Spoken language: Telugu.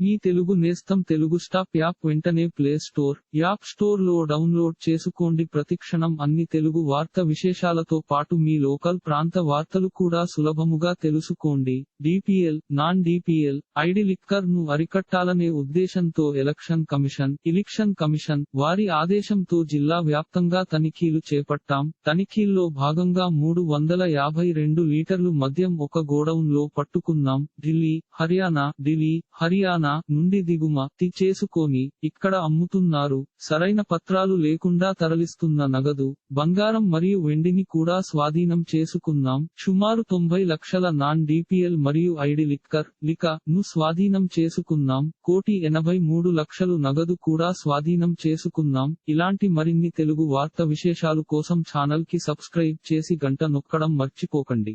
మీ తెలుగు నేస్తం తెలుగు స్టాప్ యాప్ వెంటనే ప్లే స్టోర్ యాప్ స్టోర్లో డౌన్లోడ్ చేసుకోండి. ప్రతిక్షణం అన్ని తెలుగు వార్త విశేషాలతో పాటు మీ లోకల్ ప్రాంత వార్తలు కూడా సులభముగా తెలుసుకోండి. డిపిఎల్ నాన్ డిపిఎల్ ఐడి లిక్కర్ను అరికట్టాలనే ఉద్దేశంతో ఎలక్షన్ కమిషన్ ఎలక్షన్ కమిషన్ వారి ఆదేశంతో జిల్లా వ్యాప్తంగా తనిఖీలు చేపట్టాం. తనిఖీల్లో భాగంగా మూడు వందల యాభై రెండు లీటర్లు మద్యం ఒక గోడౌన్లో పట్టుకున్నాం. ఢిల్లీ హర్యానా ఢిల్లీ హర్యానా నుండి దిగుమతి చేసుకొని ఇక్కడ అమ్ముతున్నారు సరైన పత్రాలు లేకుండా తరలిస్తున్న నగదు బంగారం మరియు వెండిని కూడా స్వాధీనం చేసుకున్నాం సుమారు తొంభై లక్షల నాన్ డిపిఎల్ మరియు ఐడి లిక్కర్ లిక ను స్వాధీనం చేసుకున్నాం కోటి ఎనభై మూడు లక్షలు నగదు కూడా స్వాధీనం చేసుకున్నాం ఇలాంటి మరిన్ని తెలుగు వార్త విశేషాలు కోసం ఛానల్కి సబ్స్క్రైబ్ చేసి గంట నొక్కడం మర్చిపోకండి.